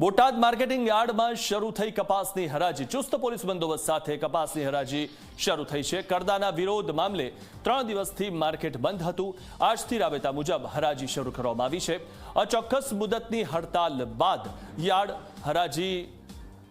Botad marketing યાર્ડમાં શરૂ થઈ કપાસની હરાજી. ચુસ્ત પોલીસ બંદોબસ્ત સાથે કપાસની હરાજી શરૂ થઈ છે. કરદાના વિરોધ મામલે ત્રણ દિવસથી માર્કેટ બંધ હતું. આજથી રાબેતા મુજબ હરાજી શરૂ કરવામાં આવી છે. અચોક્કસ મુદતની હડતાલ બાદ યાર્ડ હરાજી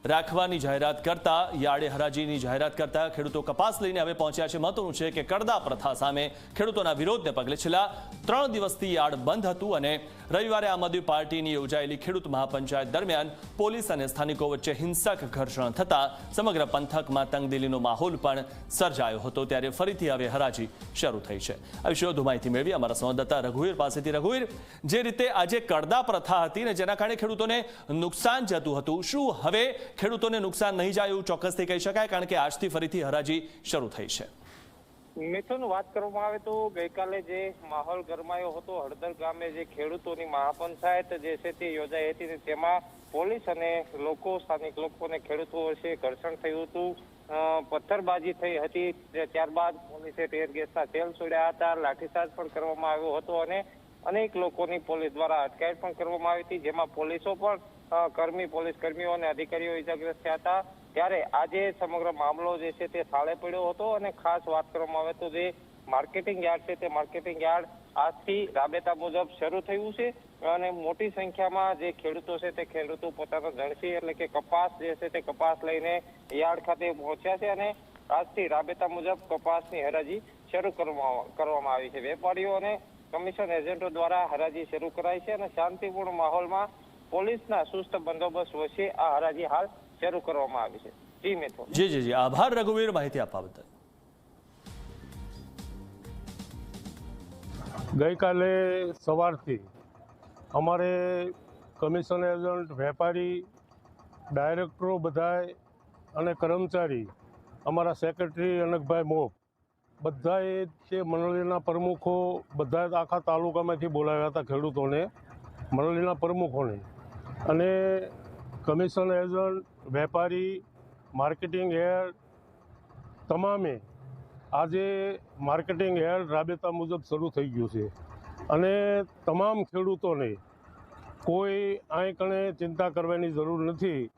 રાખવાની જાહેરાત કરતા, યાર્ડે હરાજીની જાહેરાત કરતા ખેડૂતો કપાસ લઈને હવે પહોંચ્યા છે. મહત્વનું છે કે કડદા પ્રથા સામે ખેડૂતોના વિરોધને પગલે છેલ્લા ત્રણ દિવસથી યાર્ડ બંધ હતું અને રવિવારે આમ આદમી પાર્ટીની યોજાયેલી ખેડૂત મહાપંચાયત દરમિયાન પોલીસ અને સ્થાનિકો વચ્ચે હિંસક ઘર્ષણ થતા સમગ્ર પંથકમાં તંગદિલીનો માહોલ પણ સર્જાયો હતો ત્યારે ફરીથી હવે હરાજી શરૂ થઈ છે. આ વિશે વધુ માહિતી મેળવી અમારા સંવાદદાતા રઘુવીર. પાસેથી રઘુવીર, જે રીતે આજે કડદા પ્રથા હતી ને જેના કારણે ખેડૂતોને નુકસાન જતું હતું, શું હવે ખેડૂતોને નુકસાન નહીં જાય એવું ચોક્કસથી કહી શકાય, કારણ કે આજથી ફરીથી હરાજી શરૂ થઈ છે. મિથુન વાત કરવામાં આવે તો ગઈકાલે જે માહોલ ગરમાયો હતો, હળદર ગામે જે ખેડૂતોની મહાપંચાયત જે છે તે યોજાઈ હતી તેમાં પોલીસ અને લોકો, સ્થાનિક લોકોને ખેડૂતો વચ્ચે ઘર્ષણ થયું હતું. પથ્થરબાજી થઈ હતી ત્યારબાદ પોલીસે ટેર ગેસના સેલ છોડ્યા હતા, લાઠીચાર્જ પણ કરવામાં આવ્યો હતો અને અનેક લોકોની પોલીસ દ્વારા અટકાયત પણ કરવામાં આવી હતી, જેમાં પોલીસો પણ કર્મી પોલીસ કર્મીઓ અને અધિકારીઓ ઇજાગ્રસ્ત થયા હતા. ત્યારે આજે સમગ્ર મામલો જે છે તે થાળે પડ્યો હતો અને ખાસ વાત કરવામાં આવે તો જે માર્કેટિંગ યાર્ડ છે તે માર્કેટિંગ યાર્ડ આજથી રાબેતા મુજબ શરૂ થયું છે અને મોટી સંખ્યામાં જે ખેડૂતો છે તે ખેડૂતો પોતાનો જણસી એટલે કે કપાસ જે છે તે કપાસ લઈને યાર્ડ ખાતે પહોંચ્યા છે અને આજથી રાબેતા મુજબ કપાસની હરાજી શરૂ કરવામાં આવી છે. વેપારીઓ અને કમિશન એજન્ટો દ્વારા હરાજી શરૂ કરાઈ છે અને શાંતિપૂર્ણ માહોલમાં પોલીસના સુસ્ત બંદોબસ્ત વચ્ચે આ હરાજી હાલ શરૂ કરવામાં આવી છે. જી મિત્રો. જી જી જી. આભાર રઘુવીર. માહિતી આપવા બદલ. ગઈકાલે સવારથી અમારે કમિશન એજન્ટ વેપારી ડાયરેક્ટરો બધાય અને કર્મચારી અમારા સેક્રેટરી અનકભાઈ મોપ બધાએ જે મંડળીના પ્રમુખો બધા આખા તાલુકામાંથી બોલાવ્યા હતા ખેડૂતોને મંડળીના પ્રમુખોને. અને કમિશન એજન્ટ વેપારી માર્કેટિંગ હેડ તમામે આજે માર્કેટિંગ હેડ રાબેતા મુજબ શરૂ થઈ ગયું છે. અને તમામ ખેડૂતોને કોઈ આંકણે કણે ચિંતા કરવાની જરૂર નથી.